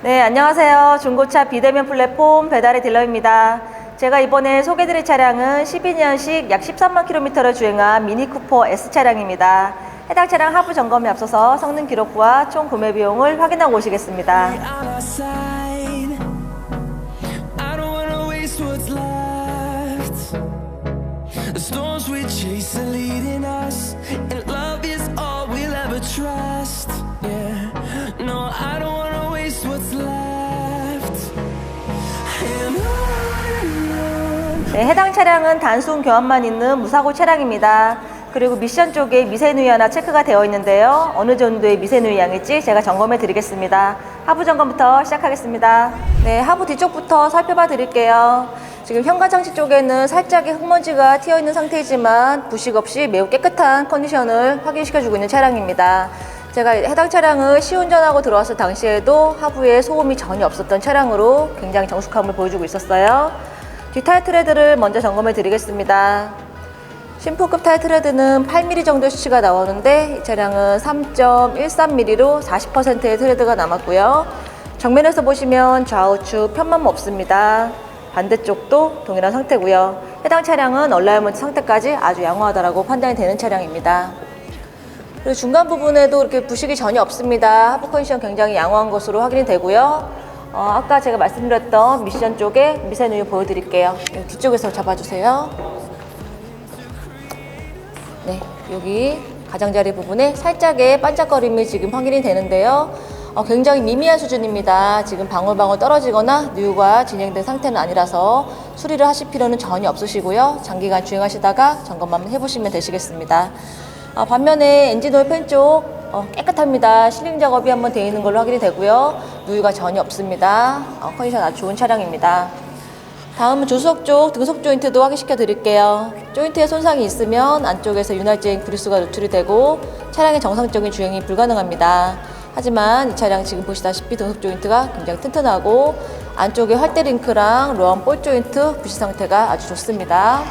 네, 안녕하세요. 중고차 비대면 플랫폼 배달의 딜러입니다. 제가 이번에 소개드릴 차량은 12년식 약 13만 킬로미터를 주행한 미니 쿠퍼 S 차량입니다. 해당 차량 하부 점검에 앞서서 성능 기록부와 총 구매 비용을 확인하고 오시겠습니다. The storms 네, 해당 차량은 단순 교환만 있는 무사고 차량입니다. 그리고 미션 쪽에 미세누이 하나 체크가 되어 있는데요. 어느 정도의 미세누이 양일지 제가 점검해 드리겠습니다. 하부 점검부터 시작하겠습니다. 네, 하부 뒤쪽부터 살펴봐 드릴게요. 지금 현관 장치 쪽에는 살짝의 흙먼지가 튀어 있는 상태이지만 부식 없이 매우 깨끗한 컨디션을 확인시켜 주고 있는 차량입니다. 제가 해당 차량을 시운전하고 들어왔을 당시에도 하부에 소음이 전혀 없었던 차량으로 굉장히 정숙함을 보여주고 있었어요. 뒷 타이어 트레드를 먼저 점검해 드리겠습니다. 심포급 타이어 트레드는 8mm 정도 수치가 나오는데 이 차량은 3.13mm로 40%의 트레드가 남았고요. 정면에서 보시면 좌우측 편만 없습니다. 반대쪽도 동일한 상태고요. 해당 차량은 얼라이먼트 상태까지 아주 양호하다라고 판단이 되는 차량입니다. 그리고 중간 부분에도 이렇게 부식이 전혀 없습니다. 하부 컨디션 굉장히 양호한 것으로 확인이 되고요. 어, 아까 제가 말씀드렸던 미션 쪽에 미세 누유 보여드릴게요. 여기 뒤쪽에서 잡아주세요. 네, 여기 가장자리 부분에 살짝의 반짝거림이 지금 확인이 되는데요. 어, 굉장히 미미한 수준입니다. 지금 방울방울 떨어지거나 누유가 진행된 상태는 아니라서 수리를 하실 필요는 전혀 없으시고요. 장기간 주행하시다가 점검만 해보시면 되시겠습니다. 어, 반면에 엔진오일 팬쪽 어, 깨끗합니다. 실링 작업이 한번 되어 있는 걸로 확인이 되고요. 누유가 전혀 없습니다. 어, 컨디션 아주 좋은 차량입니다. 다음은 조수석 쪽 등속 조인트도 확인시켜 드릴게요. 조인트에 손상이 있으면 안쪽에서 윤활제인 그리스가 노출이 되고 차량의 정상적인 주행이 불가능합니다. 하지만 이 차량 지금 보시다시피 등속 조인트가 굉장히 튼튼하고 안쪽에 활대 링크랑 로암 볼 조인트 부시 상태가 아주 좋습니다.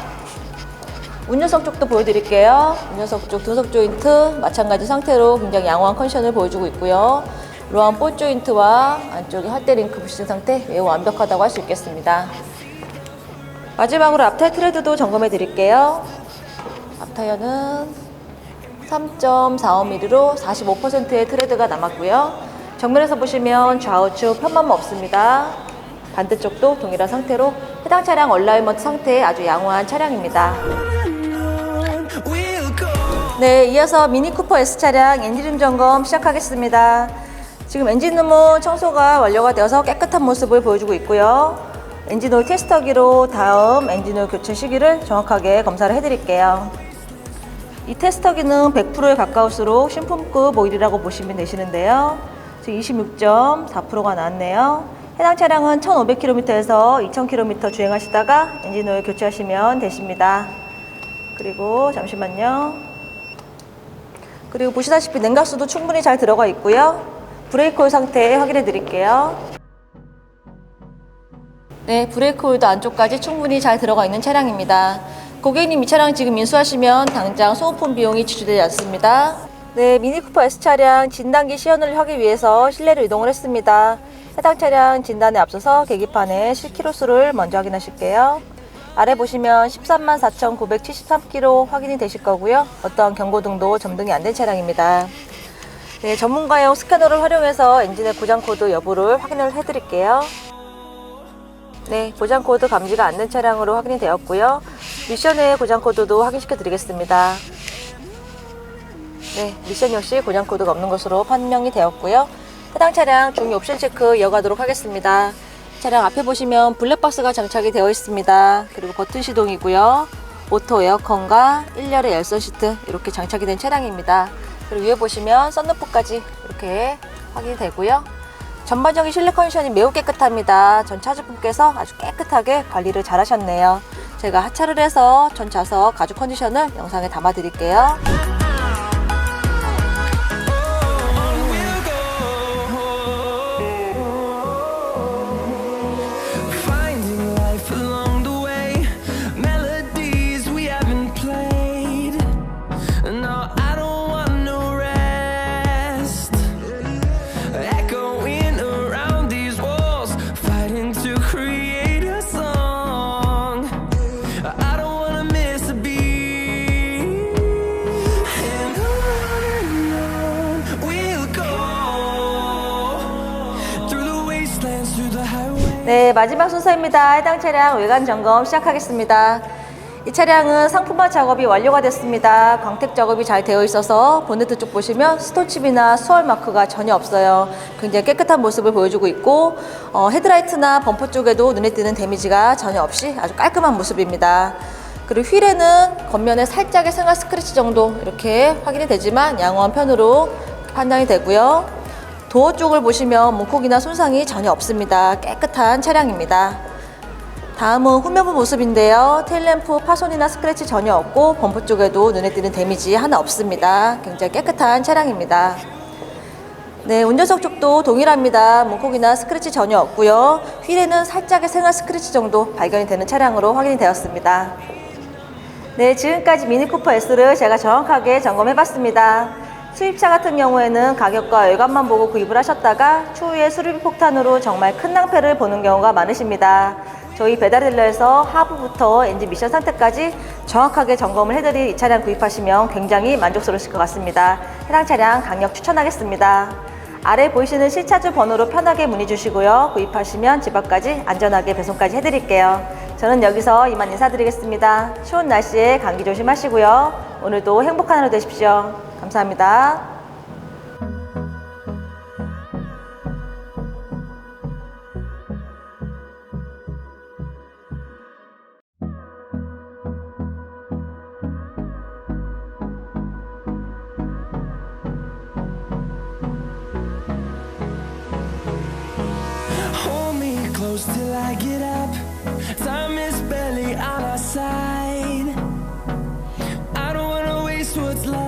운전석 쪽도 보여드릴게요. 운전석 쪽 등속 조인트 마찬가지 상태로 굉장히 양호한 컨디션을 보여주고 있고요. 로암 볼 조인트와 안쪽에 활대 링크 부시 상태 매우 완벽하다고 할 수 있겠습니다. 마지막으로 앞타이어 트레드도 점검해 드릴게요. 앞타이어는 3.45mm로 45%의 트레드가 남았고요. 정면에서 보시면 좌우측 편만 없습니다. 반대쪽도 동일한 상태로 해당 차량 얼라이먼트 상태의 아주 양호한 차량입니다. 네, 이어서 미니 쿠퍼 S 차량 엔진룸 점검 시작하겠습니다. 지금 엔진룸은 청소가 완료가 되어서 깨끗한 모습을 보여주고 있고요. 엔진오일 테스터기로 다음 엔진오일 교체 시기를 정확하게 검사를 해드릴게요. 이 테스터기는 100%에 가까울수록 신품급 오일이라고 보시면 되시는데요. 지금 26.4%가 나왔네요. 해당 차량은 1,500km에서 2,000km 주행하시다가 엔진오일 교체하시면 되십니다. 그리고 잠시만요. 그리고 보시다시피 냉각수도 충분히 잘 들어가 있고요. 브레이크 오일 상태 확인해 드릴게요. 네, 브레이크 오일도 안쪽까지 충분히 잘 들어가 있는 차량입니다. 고객님 이 차량 지금 인수하시면 당장 소모품 비용이 지출되지 않습니다. 네, 미니쿠퍼 S 차량 진단기 시연을 하기 위해서 실내로 이동을 했습니다. 해당 차량 진단에 앞서서 계기판에 실키로수를 먼저 확인하실게요. 아래 보시면 13만 4,973km 확인이 되실 거고요. 어떠한 경고등도 점등이 안 된 차량입니다. 네, 전문가용 스캐너를 활용해서 엔진의 고장 코드 여부를 확인을 해드릴게요. 네, 고장 코드 감지가 안된 차량으로 확인이 되었고요. 미션의 고장 코드도 확인시켜 드리겠습니다. 네, 미션 역시 고장 코드가 없는 것으로 판명이 되었고요. 해당 차량 중위 옵션 체크 이어가도록 하겠습니다. 차량 앞에 보시면 블랙박스가 장착이 되어 있습니다. 그리고 버튼 시동이고요. 오토 에어컨과 1열의 열선 시트 이렇게 장착이 된 차량입니다. 그리고 위에 보시면 썬루프까지 이렇게 확인이 되고요. 전반적인 실내 컨디션이 매우 깨끗합니다. 전 차주분께서 아주 깨끗하게 관리를 잘 하셨네요. 제가 하차를 해서 전 좌석 가죽 컨디션을 영상에 담아 드릴게요. 네, 마지막 순서입니다. 해당 차량 외관 점검 시작하겠습니다. 이 차량은 상품화 작업이 완료가 됐습니다. 광택 작업이 잘 되어 있어서 본네트 쪽 보시면 스톤칩이나 수월 마크가 전혀 없어요. 굉장히 깨끗한 모습을 보여주고 있고 어, 헤드라이트나 범퍼 쪽에도 눈에 띄는 데미지가 전혀 없이 아주 깔끔한 모습입니다. 그리고 휠에는 겉면에 살짝의 생활 스크래치 정도 이렇게 확인이 되지만 양호한 편으로 판단이 되고요. 도어 쪽을 보시면 문콕이나 손상이 전혀 없습니다. 깨끗한 차량입니다. 다음은 후면부 모습인데요. 테일램프 파손이나 스크래치 전혀 없고 범퍼 쪽에도 눈에 띄는 데미지 하나 없습니다. 굉장히 깨끗한 차량입니다. 네, 운전석 쪽도 동일합니다. 문콕이나 스크래치 전혀 없고요. 휠에는 살짝의 생활 스크래치 정도 발견이 되는 차량으로 확인이 되었습니다. 네, 지금까지 미니쿠퍼 S를 제가 정확하게 점검해봤습니다. 수입차 같은 경우에는 가격과 외관만 보고 구입을 하셨다가 추후에 수리비 폭탄으로 정말 큰 낭패를 보는 경우가 많으십니다. 저희 배달 딜러에서 하부부터 엔진 미션 상태까지 정확하게 점검을 해드릴 이 차량 구입하시면 굉장히 만족스러우실 것 같습니다. 해당 차량 강력 추천하겠습니다. 아래 보이시는 실차주 번호로 편하게 문의 주시고요. 구입하시면 집 앞까지 안전하게 배송까지 해드릴게요. 저는 여기서 이만 인사드리겠습니다. 추운 날씨에 감기 조심하시고요. 오늘도 행복한 하루 되십시오. 감사합니다. close till I get up. Time is barely on our side. I don't wanna waste what's left.